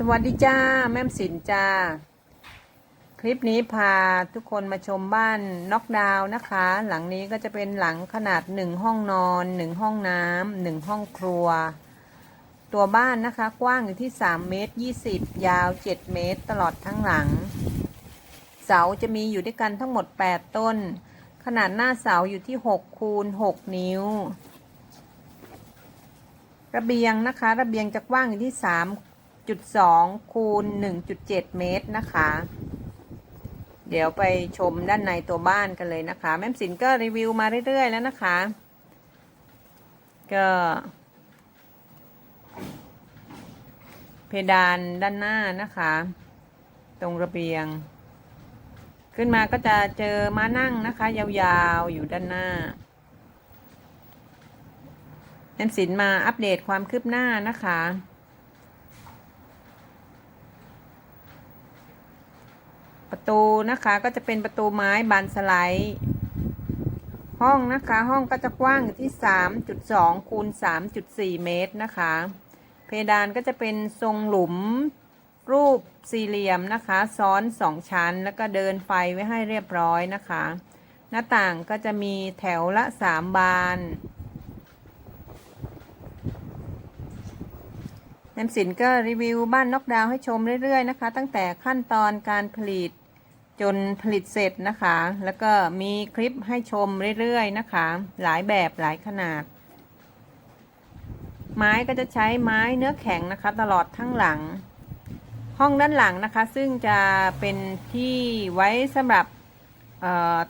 สวัสดีจ้า แม่มสินจ้า คลิปนี้พาทุกคนมาชมบ้านน็อกดาวนะคะ หลังนี้ก็จะเป็นหลังขนาดหนึ่งห้องนอนหนึ่งห้องน้ำหนึ่งห้องครัว ตัวบ้านนะคะ กว้างอยู่ที่3เมตร20ยาว7เมตร ตลอดทั้งหลัง เสาจะมีอยู่ด้วยกันทั้งหมด8ต้น ขนาดหน้าเสาอยู่ที่6คูณ6นิ้วระเบียงนะคะ ระเบียงจะกว้างอยู่ที่ 3.2คูณ 1.7 เมตรนะคะ เดี๋ยวไปชมด้านในตัวบ้านกันเลยนะคะ แม่สินก็รีวิวมาเรื่อย ๆ แล้วนะคะ ก็เพดานด้านหน้านะคะ ตรงระเบียง ขึ้นมาก็จะเจอม้านั่งนะคะ ยาวๆ อยู่ด้านหน้าแอมสินมาอัปเดตความคืบหน้านะคะ ประตูนะคะก็จะเป็นประตูไม้บานสไลด์ห้องนะคะห้องก็จะกว้างอยู่ที่ 3.2คูณ3.4 เมตรนะคะ เพดานก็จะเป็นทรงหลุมรูปสี่เหลี่ยมนะคะ ซ้อนสองชั้น แล้วก็เดินไฟไว้ให้เรียบร้อยนะคะ หน้าต่างก็จะมีแถวละสามบาน นมสินก็รีวิวบ้านนกดาวให้ชมเรื่อยๆนะคะ ตั้งแต่ขั้นตอนการผลิตจนผลิตเสร็จนะคะ แล้วก็มีคลิปให้ชมเรื่อยๆนะคะ หลายแบบหลายขนาด ไม้ก็จะใช้ไม้เนื้อแข็งนะคะ ตลอดทั้งหลัง ห้องด้านหลังนะคะ ซึ่งจะเป็นที่ไว้สำหรับ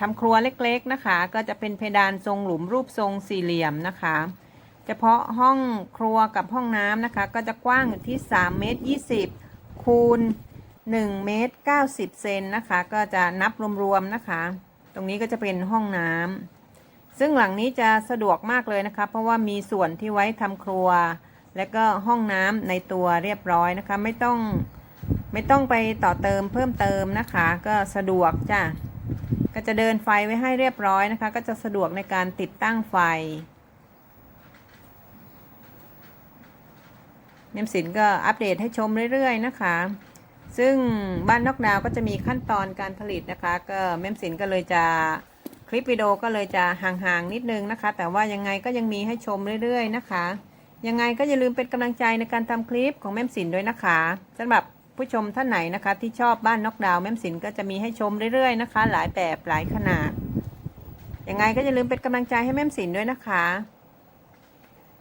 ทำครัวเล็กๆนะคะ ก็จะเป็นเพดานทรงหลุมรูปทรงสี่เหลี่ยมนะคะ เฉพาะห้องครัวกับห้องน้ำนะคะ ก็จะกว้างอยู่ที่3เมตร20 คูณ1เมตร90 เซนนะคะ ก็จะนับรวมๆนะคะ ตรงนี้ก็จะเป็นห้องน้ำซึ่งหลังนี้จะสะดวกมากเลยนะคะ เพราะว่ามีส่วนที่ไว้ทำครัว และก็ห้องน้ำในตัวเรียบร้อยนะคะ ไม่ต้องไม่ต้องไปต่อเติมเพิ่มเติมนะคะ ก็สะดวกจ้ะก็จะเดินไฟไว้ให้เรียบร้อยนะคะ ก็จะสะดวกในการติดตั้งไฟ เนมสินก็อัปเดตให้ชมเรื่อยๆนะคะ ซึ่งบ้านนอกดาวก็จะมีขั้นตอนการผลิตนะคะ ก็เมมสินก็เลยจะคลิปวิดีโอก็เลยจะห่างๆนิดนึงนะคะ แต่ว่ายังไงก็ยังมีให้ชมเรื่อยๆนะคะ ยังไงก็อย่าลืมเป็นกำลังใจในการทำคลิปของแม่มสินด้วยนะคะสำหรับผู้ชมท่านไหนนะคะ ที่ชอบบ้านนอกดาวแม่มสินก็จะมีให้ชมเรื่อยๆนะคะ หลายแบบหลายขนาดยังไงก็อย่าลืมเป็นกำลังใจให้แม่มสินด้วยนะคะ